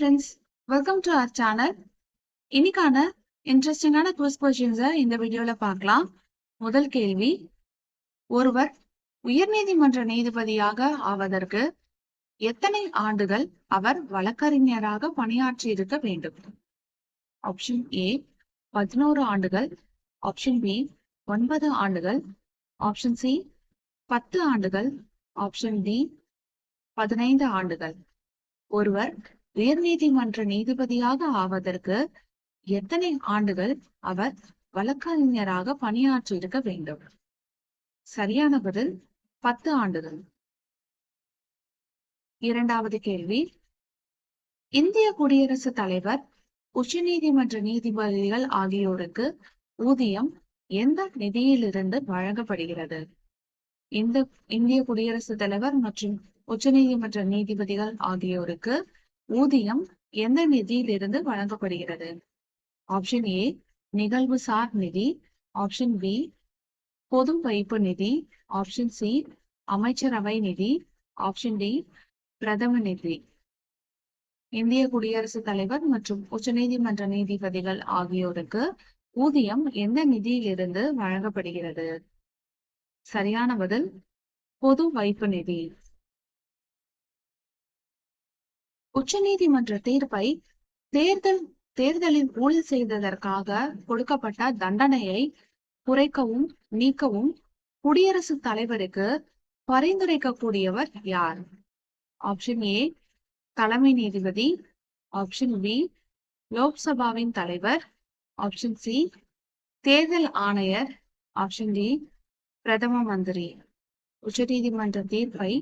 Friends welcome to our channel இன்னைக்கான இன்ட்ரெஸ்டிங்கான quiz கொஷின்ஸை இந்த வீடியோவில் பார்க்கலாம். முதல் கேள்வி ஒருவர் உயர்நீதிமன்ற நீதிபதியாக ஆவதற்கு எத்தனை ஆண்டுகள் அவர் வழக்கறிஞராக பணியாற்றி இருக்க வேண்டும்? ஆப்ஷன் ஏ பதினோரு ஆண்டுகள். ஆப்ஷன் பி ஒன்பது ஆண்டுகள். ஆப்ஷன் சி பத்து ஆண்டுகள். ஆப்ஷன் டி பதினைந்து ஆண்டுகள். ஒருவர் உயர்நீதிமன்ற நீதிபதியாக ஆவதற்கு எத்தனை ஆண்டுகள் அவர் வழக்கறிஞராக பணியாற்றியிருக்க வேண்டும்? சரியான பதில் பத்து ஆண்டுகள். இரண்டாவது கேள்வி. இந்திய குடியரசுத் தலைவர் உச்சநீதிமன்ற நீதிபதிகள் ஆகியோருக்கு ஊதியம் எந்த நிதியிலிருந்து வழங்கப்படுகிறது? இந்த இந்திய குடியரசுத் தலைவர் மற்றும் உச்சநீதிமன்ற நீதிபதிகள் ஆகியோருக்கு ஊதியம் எந்த நிதியிலிருந்து வழங்கப்படுகிறது? ஆப்ஷன் ஏ நிகழ்வு சார் நிதி. ஆப்ஷன் பி பொது வைப்பு நிதி. ஆப்ஷன் சி அமைச்சரவை நிதி. ஆப்ஷன் டி பிரதம நிதி. இந்திய குடியரசுத் தலைவர் மற்றும் உச்சநீதிமன்ற நீதிபதிகள் ஆகியோருக்கு ஊதியம் எந்த நிதியிலிருந்து வழங்கப்படுகிறது? சரியான பதில் பொது வைப்பு நிதி. உச்சநீதிமன்ற தீர்ப்பை தேர்தல் தேர்தலில் ஊழல் செய்ததற்காக கொடுக்கப்பட்ட தண்டனையை குறைக்கவும் நீக்கவும் குடியரசுத் தலைவருக்கு பரிந்துரைக்கக்கூடியவர் யார்? ஆப்ஷன் ஏ தலைமை நீதிபதி. ஆப்ஷன் பி லோக்சபாவின் தலைவர். ஆப்ஷன் சி தேர்தல் ஆணையர். ஆப்ஷன் டி பிரதம மந்திரி. உச்சநீதிமன்ற தீர்ப்பை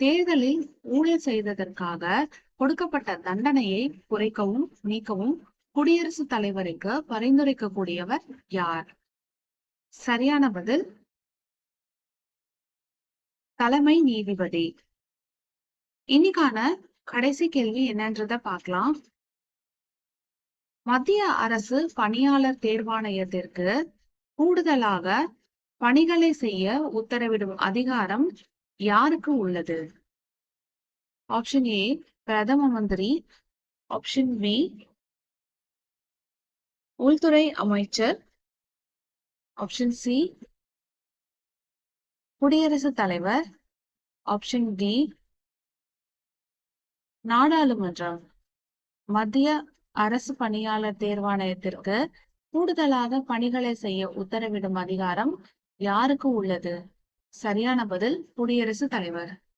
தேர்தலில் ஊழல் செய்ததற்காக கொடுக்கப்பட்ட தண்டனையை குறைக்கவும் நீக்கவும் குடியரசுத் தலைவருக்கு பரிந்துரைக்கக்கூடியவர் யார்? சரியான பதில் தலைமை நீதிபதி. இன்னைக்கான கடைசி கேள்வி என்னன்றத பார்க்கலாம். மத்திய அரசு பணியாளர் தேர்வாணையத்திற்கு கூடுதலாக பணிகளை செய்ய உத்தரவிடும் அதிகாரம் யாருக்கு உள்ளது? ஆப்ஷன் ஏ பிரதம மந்திரி ஆப்ஷன் பி உள்துறை அமைச்சர் ஆப்ஷன் சி குடியரசுத் தலைவர் ஆப்ஷன் டி நாடாளுமன்றம் மத்திய அரசு பணியாளர் தேர்வாணையத்திற்கு கூடுதலாக பணிகளை செய்ய உத்தரவிடும் அதிகாரம் யாருக்கு உள்ளது? சரியான பதில் குடியரசுத் தலைவர்.